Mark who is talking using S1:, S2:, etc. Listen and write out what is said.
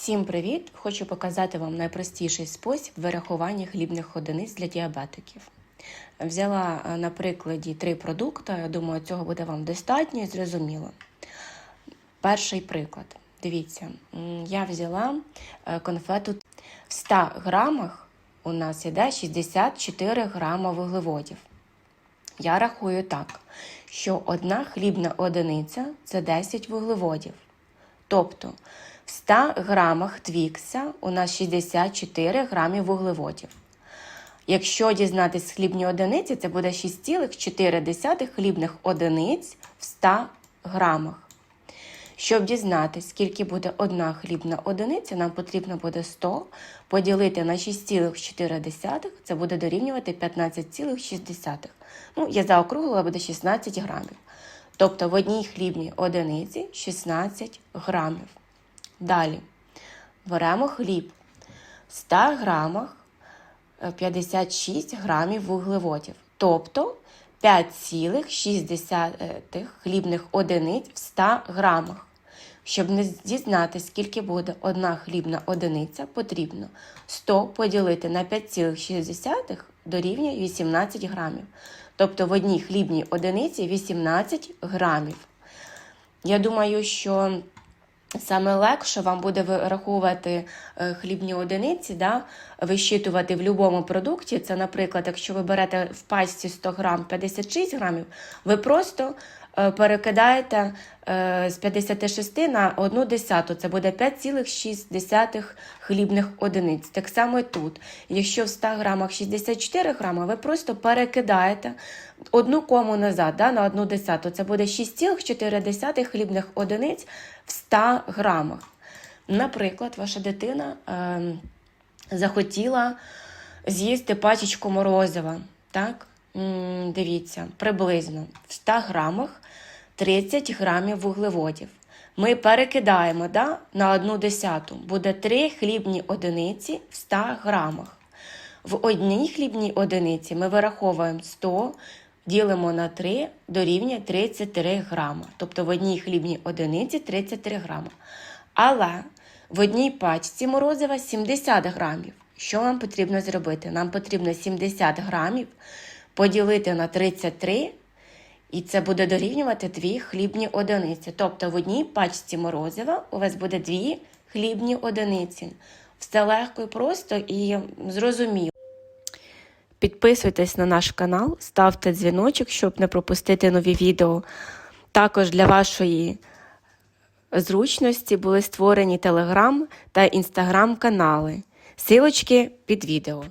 S1: Всім привіт! Хочу показати вам найпростіший спосіб вирахування хлібних одиниць для діабетиків. Взяла е, на прикладі три продукти, я думаю, цього буде вам достатньо і зрозуміло. Перший приклад. Дивіться, я взяла е, конфету в 100 грамах у нас іде 64 грама вуглеводів. Я рахую так, що одна хлібна одиниця це 10 вуглеводів. Тобто в 100 грамах твікса у нас 64 грамів вуглеводів. Якщо дізнатись хлібні одиниці, це буде 6,4 хлібних одиниць в 100 грамах. Щоб дізнатися, скільки буде одна хлібна одиниця, нам потрібно буде 100 поділити на 6,4, це буде дорівнювати 15,6. Ну, я заокруглила, буде 16 грамів. Тобто в одній хлібній одиниці 16 грамів. Далі беремо хліб. В 100 грамах е, 56 грамів вуглеводів. Тобто 5,6 хлібних одиниць в 100 грамах. Щоб не дізнатися, скільки буде одна хлібна одиниця, потрібно 100 поділити на 5,6 дорівнює 18 грамів. Тобто в одній хлібній одиниці 18 грамів. Я думаю, що саме легше вам буде вираховувати е, хлібні одиниці, да, вищитувати в будь-якому продукті. Це, наприклад, якщо ви берете в пачці 100 грам 56 грамів, ви просто перекидаєте е, з 56 на 1 десяту. Це буде 5,6 хлібних одиниць. Так само і тут. Якщо в 100 грамах 64 грама, ви просто перекидаєте одну кому назад да, на 1 десяту. Це буде 6,4 хлібних одиниць в 100 грамах. Наприклад, ваша дитина е, захотіла з'їсти пачечку морозива. Так? Дивіться, приблизно в 100 грамах 30 грамів вуглеводів. Ми перекидаємо да, на одну десяту. Буде 3 хлібні одиниці в 100 грамах. В одній хлібній одиниці ми вираховуємо 100, ділимо на 3, дорівнює 33 грама. Тобто в одній хлібній одиниці 33 грама. Але в одній пачці морозива 70 грамів. Що нам потрібно зробити? Нам потрібно 70 грамів поділити на 33, і це буде дорівнювати 2 хлібні одиниці. Тобто в одній пачці морозива у вас буде 2 хлібні одиниці. Все легко і просто і зрозуміло. Підписуйтесь на наш канал, ставте дзвіночок, щоб не пропустити нові відео. Також для вашої зручності були створені телеграм та інстаграм канали. Силочки під відео.